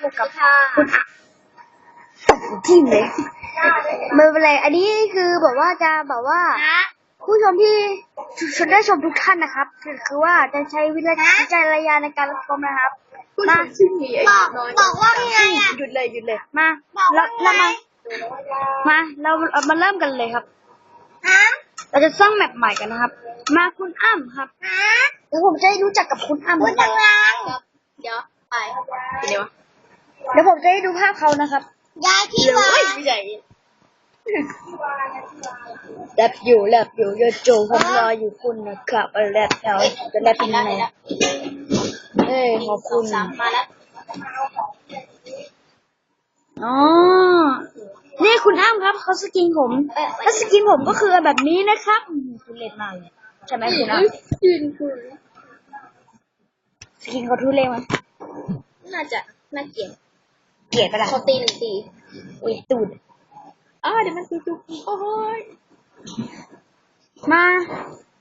พบกับคุณอะทิมเลยไม่เป็นไร อันนี้คือบอกว่าจะบอกว่า ผู้ชมที่ชมได้ชมทุกท่านนะครับคือคือว่าจะใช้วิจารณญาณในการรับชมนะครับ มาซึ่งมีอาบยุอกน้อยบอกว่าไงอะหยุดเลยหยุดเลย มาบอกเราว่าเราไงมา มาเราเรามาเริ่มกันเลยครับฮะเราจะสร้างแมปใหม่กันนะครับ มาคุณอ้ำครับฮะแล้วผมจะได้รู้จักกับคุณอ้ำพูดดังเดี๋ยวไปเป็นไงวะ เดี๋ยวผมจะได้ดูภาพเขานะครับๆย้ายที่วาเฮ้ยงไม่ใช่แลบอยู่แลบอยู่เยอะโจผมรออยู่คุณนะครับแลบแถวจะแลบเป็นยังไงเอ้ยขอบคุณสามมาแล้วอ๋อ นี่คุณอ้ำครับเขาสกินผม ถ้าสกินผมก็คือแบบนี้นะครับอืมทุเรศมากเลยใช่ไหมคุณอ้ำยืนคือสกินเขาทุเรศไหมน่าจะน่าเกลียด เกลียดปะล่ะเขาตีหนึ่งทีอุ้ยตูดอ้าเดี๋ยวมันตีจุกโอ้ยมา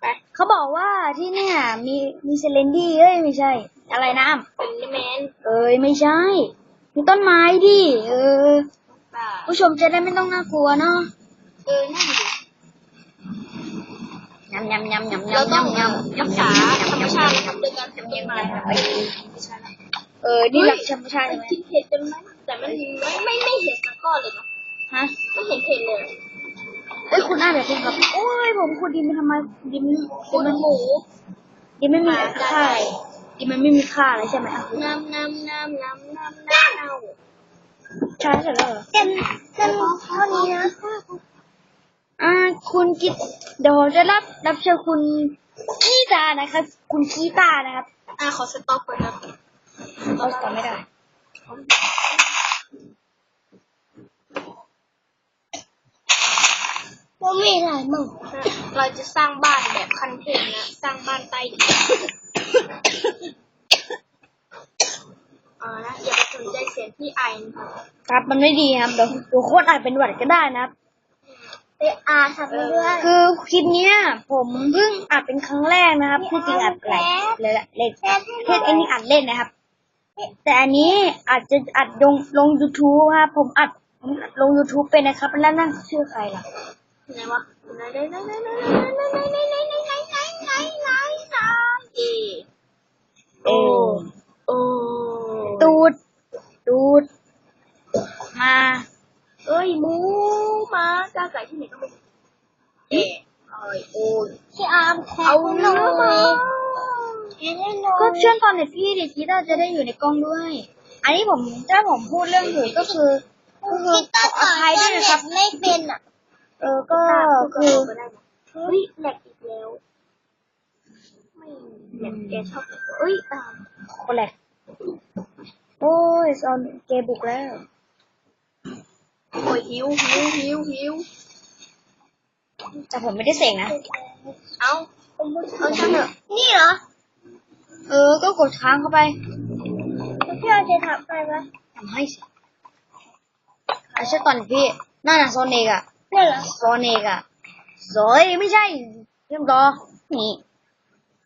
ไปเขาบอกว่าที่เนี่ยมีมีเซเลนดี้เอ้ยไม่ใช่ อะไรนะอ้ำเป็นนี่แมนเอ้ยไม่ใช่ มีต้นไม้ดิเออ ป่าผู้ชมจะได้ไม่ต้องน่ากลัวเนาะเออนั่นดิยำยำยำยำเรายำต้องยำยำรักษาธรรมชาตินะครับโดยการทำต้นไม้นะครับไม่ใช่นะเออนี่หลักธรรมชาติมัใช่นไหมคิดเห็ดจนไหม แต่มันไม่ไม่ไม่เห็นสักก้อนเลยเนาะฮะไม่เห็นเห็ดเลยเอ้ยคุณอ่านแบบนี้ครับ โอ้ยผมขุดดินไปทำไมดินคุณหมูดินไม่มีค่าดินมันไม่มีค่าอะไรใช่ไหมอะน้ำน้ำน้ำน้ำน้ำน้ำเน่าใช่เสร็จแล้วเหรอเต็มเต็มเท่านี้นะอ่าคุณกิตเดี๋ยวผมจะรับรับเชิญคุณขี้ตานะครับ คุณขี้ตานะครับ อะขอสต็อปก่อนนะเราต่อไม่ได้ ว่ามีอะไรมั่งเราจะสร้างบ้านแบบคันเทนนะ สร้างบ้านใต้ดินอ่านะอย่าไปสนใจเสียงที่ไอนะครับครับมันไม่ดีครับเดี๋ยวเดี๋ยวโคตรอาจเป็นหวัดก็ได้นะครับ ไปอาทำเรื่องคือคลิปเนี้ย ผมเพิ่งอัดเป็นครั้งแรกนะครับที่จริงอัดหลายเลยแหละเล่นเทศไอ้นี่อัดเล่นนะครับ แต่อันนี้อาจจะอัดลงลง YouTube ครับผมอัดผมอัดลง YouTube เป็นนะครับ แล้วนั่นชื่อใครล่ะ ไหนวะไหนไหนไหนไหนไหนไหนไหนไหนไหนไหนไหนไหนไหนไหนไหนเอเออโอ้ตูดตูดมาเอ้ยหมูหมาจ้าไก่ที่ไหนก็ไม่รู้เอไอโอ้ยที่อาร์มเอาหเนื้น่อมาอยให้หน่อยก็เชื่อมตอนเน็ตพี่เด็กกีตาร์จะได้อยู่ในกล้องด้วย อันนี้ผมถ้าผมพูดเรื่องอื่นก็คือก็คือคิดขตั้องอภัยด้วยนะครับไม่เป็นอะ เออก็คือเฮ้ยแหลกอีกแล้ว ไม่แหลกแกชอบแหลกเอ้ยตามคนแหลกโอ้ยซอนเกมบุกแล้วโอ้ยหิวหิวหิวหิวแต่ผมไม่ได้เสกนะ เอาเอาช่างเถอะนี่เหรอ เออ ก็กดค้างเข้าไปแล้วพี่เอาจะทำไปไหมทำให้สิไอ้เช่ตอนพี่นั่นน่ะโซเนกอะ นี่เหรอโซเนกอะโซยไม่ใช่เรียบร้อยนี่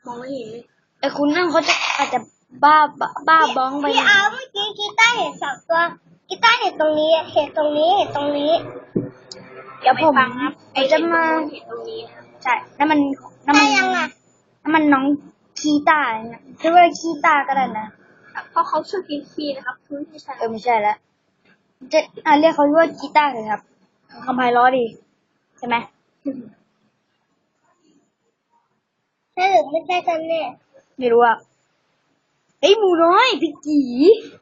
มองไม่เห็นเลยไอ้คุณนั่งเขาจะอาจจะบ้าบ้าบ้าบ้องไปพี่อาร์มเมื่อกี้กีตาร์เห็นสองตัวกีตาร์เห็นตรงนี้ เห็นตรงนี้เห็นตรงนี้ เดี๋ยวผมฟังครับผมจะมาเห็นตรงนี้นะใช่นั่นมันนั่นมันได้ยังอะนั่นมันน้องคีตาเนี่ยคือว่าคีตาก็ได้นะเพราะเขาชื่อกินคีนะครับคือไม่ใช่เออไม่ใช่แล้วจะอ่าเรียกเขาว่ากีตาร์เลยครับ คำไพเราะดี ใช่ไหมใช่หรือไม่ใช่กันเนี่ยไม่รู้อะเอ้ยหมูน้อยพี่กี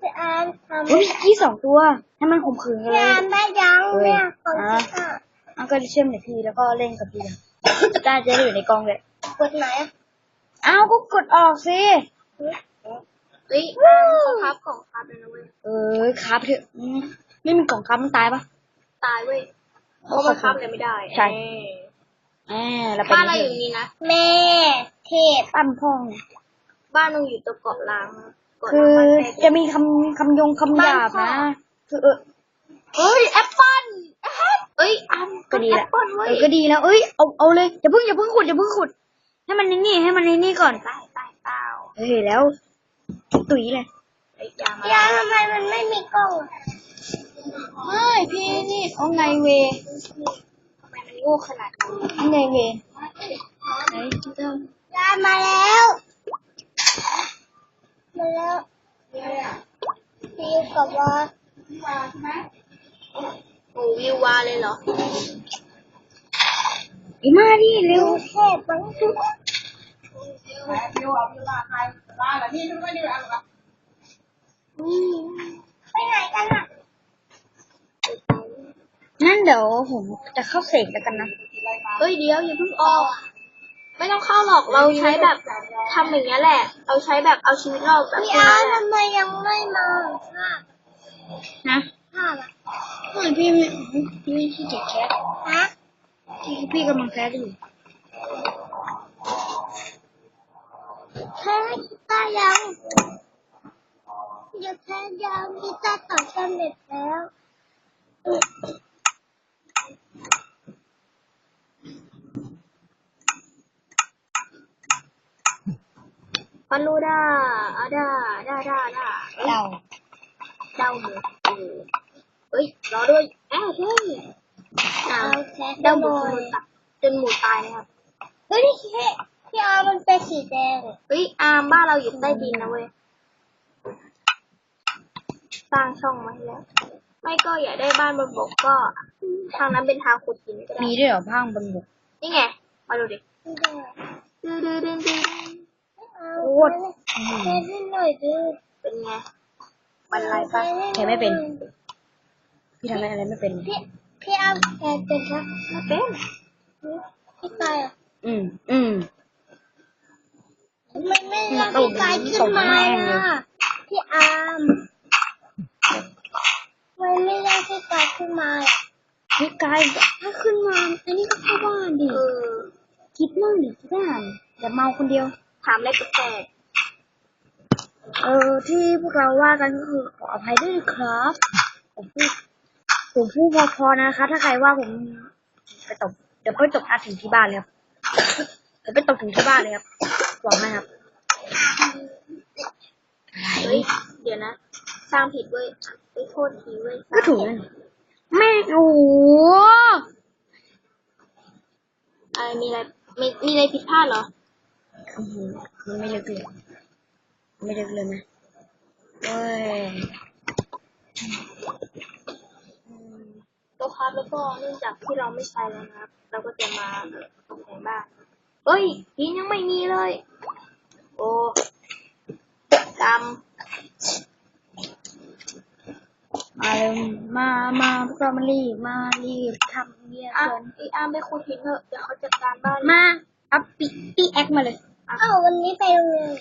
พี่อาร์มทำเฮ้ยพี่กีสองตัวให้มันข่มขืนกันพี่เลยอาร์มได้ยังเนี่ยของกีตาร์อันก็เชื่อมในพี่แล้วก็เล่นกับพี่เลยกีตาร์จะได้อยู่ในกล้องเลยกดไหนอะอ้าวก็กดออกสิเฮ้ยอ่าเขาพับของพับเลยนะเว้ยเออครับเถอะอืมไม่มีกล่องครับมันตายปะตายเว้ย เพราะมันพับเลยไม่ได้ใช่เอออ่าเราไปบ้านเราอยู่นี่นะแม่เทพปั้นพ่องเนี่ยบ้านเราอยู่ตรงเกาะล้างนะเกาะคืล้างอบ้านแพรจะมีคำคำยงคำหยาบบ้านพ่นะอคือเออเฮ้ยแอปเปิ้ลแอปเอ้ยอันก็ดีแอแล้ปวเปิ้ลเว้เอยอก็ดีแล้วเอ้ยเอาเอาเลยอย่าเพิ่งอย่าเพิ่งขุดอย่าเพิ่งขุด ให้มันนี่นี่ให้มันนี่นี่ก่อนตายตายเปล่าเฮ้ยแล้ว ตุ๋ยเลยไอ้ยามายายทำไมมันไม่มีกล้องอะ ไม่พี่นี่เอาไงเวทำไมมันโง่ขนาดนี้เอาไงเวไหนที่เจ้ายายมาแล้ว มาแล้วพี่กับว่าโอ้วิววาเลยเหรออีมาดิเร็วดูเทพมั้งไปไหนกันอะ งั้น เดี๋ยวผมจะเข้าเสกแล้วกันนะเฮ้ยเดี๋ยวอย่าเพิ่งออก ไม่ต้องเข้าหรอกเราใช้แบบทำอย่างเงี้ยแหละเราใช้แบบเอาชีวิตเราแบบพี่นี้อาร์ตแหละทำไมยังไม่มาค่ะนะค่ะล่ะไม่พี่ไม่พี่ไม่ขี้เกียจแคสฮะพี่พี่กำลังแคสอยู่แค่กีตาร์ยังอย่าแค่ยังกีตาร์ต่อสำเร็จแล้ว ฟันรูด้าอาด้าด้าด้าด้าเราเดาหมูเออเฮ้ยรอด้วยแอ้เฮ้ยอ้าวเอาแค่เดาหมูหน่จอนยตัดจนหมูตายนะครับเฮ้ยพี่พี่อาร์มันเป็นสีแดงเฮ้ยอาร์มบ้านเราอยู่ใต้ดินนะเว้ยสร้างช่องมาให้แล้วไม่ก็อยากได้บ้านบนบกก็ ทางนั้นเป็นทางขุดหินก็ได้มีด้วยเหรอพังบนบกนี่ไงมาดูดิไม่ได้ดื้อดื้อดื้อดื้อเอา โคตรแค่นิดหน่อยดื้อเป็นไงมันอะไรปะแค่ไม่เป็น พี่ทำอะไรไม่เป็นพี่พี่อาร์แกเป็นปะไม่เป็นพี่กายอะอืมอืมไม่ไม่เรียกพี่กายขึ้นมาล่ะพี่อาร์มไม่ไม่เรียกพี่กายขึ้นมาล่ะพี่กายถ้าขึ้นมาอันนี้ก็เข้าบ้านดิเออคิดมั่งดิคิดได้อย่าเมาคนเดียว ถามอะไรแปลกเออที่พวกเราว่ากันก็คือขออภัยด้วยนะครับ ผมพูดผมพูดพอๆนะคะ ถ้าใครว่าผมไปตบเดี๋ยวค่อยตบอาถึงที่บ้านเลยครับเดี๋ยวไปตบถึงที่บ้านเลยครับบอกให้ครับๆเฮ้ยเดี๋ยวนะสร้างผิดเว้ยไปโทษทีเว้ยก็ถูกนั่นไม่ถูกอะไรมีอะไรมีมีอะไรผิดพลาดเหรออื้อหือ มันไม่ลึกเลยไม่ลึกเลยนะเว้ยตัวครับแล้วก็เนื่องจากที่เราไม่ใช้แล้วนะครับ เราก็จะมาตกแต่งบ้านเฮ้ยหินยังไม่มีเลย โอ้กรรมมาเร็วมามาพวกเรามารีบมารีบทำเนี่ยอะเกินไออาร์มไปขุดหินเถอะเดี๋ยวเขาจัดการบ้านมา อาปีปีแอคมาเลยเอ้าวันนี้ไปโรงเรียน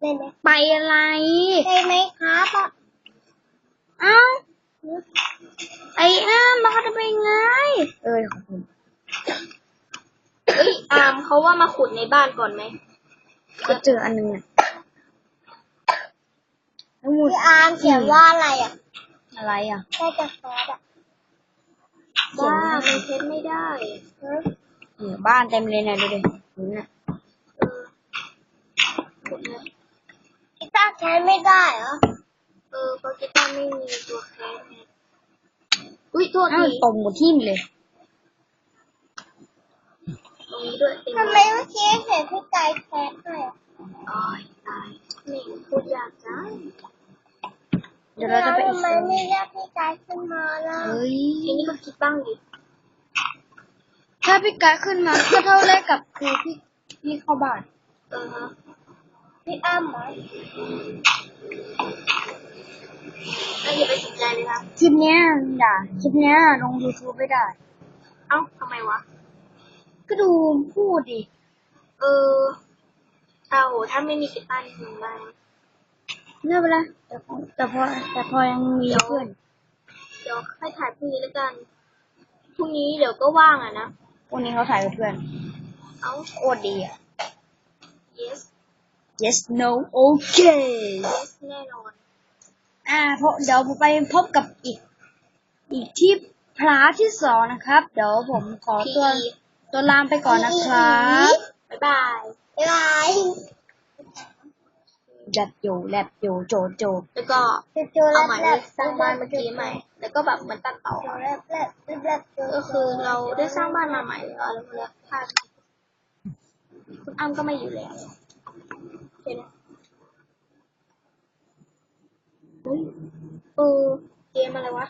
ได้ไหมไปอะไรได้ไหมครับอะเอ้าไอ้อ้ามมาเขาจะไปไง เอ้ยขอบคุณเอ้ยอาร์มเขาว่ามาขุดในบ้านก่อนไหมก็เจออันนึงอะทั้งหมดพี่อาร์มเขียนว่าอะไรอะอะไรอะแค่จะแคสอะบ้ามันเช็ดไม่ได้ เนี่ยบ้านเต็มเลยนี่ยดูดิหินน่ะเออขุดเลยกีตาร์ใช้ไม่ได้เหรอ เออเพราะกีตาร์ไม่มีตัวแคสอุ้ยโทษอ้วทีตรงหมดที่มเลยตรงนี้ด้วยทำไมเมื่อกี้เห็นพี่กายแคสด้วยอะตายนี่พูดยากจังเดี๋ยวเราจะไปทำไมไม่เรียกพี่กายขึ้นมาล่ะเฮ้ยทีนี้ก็คิดบ้างดิ ถ้าพี่กายขึ้นมาก็เท่าแรกกับคือพี่พี่เข้าบ้านเออฮะพี่อ้ำเหรอแล้วอย่าไปสนใจเลยครับคลิปเนี้ยด่าคลิปเนี้ยลง YouTube ไม่ได้ เอ้าทำไมวะ ก็ดูพูดดิ เออเอาโหถ้าไม่มีกีตาร์นี่ทำได้นะไม่เป็นไรแต่พอแต่พอแต่พอยังมีเพื่อน เดี๋ยวให้ถ่ายพรุ่งนี้แล้วกัน พรุ่งนี้เดี๋ยวก็ว่างอะนะพ วกนี้เขาถ่ายกับเพื่อน เอ้าโคตรดีอะ yes yes no okay yes แน่นอน อ่าเพราะเดี๋ยวผมไปพบกับอีก อีกที่พลาที่สองนะครับ เดี๋ยวผมขอตัว PE ตัวลามไปก่อนนะครับ บ๊ายบาย บ๊ายบาย แลบอยู่แลบอยู่โจโจแล้วก็จูจูเอาแลบใหม่แลเลยบสร้างบ้านเมื่อกี้ใหม่ แล้วก็แบบเหมันตัดต่อจูแลบแลบแลบแลบจูก็คือเราได้สร้างบ้านมาใหม่แล้วแล้วแล้วพลาดคุณอ้ำก็ไม่อยู่แล้วเห็นไหมเฮ้ยเออเกมอะไรวะ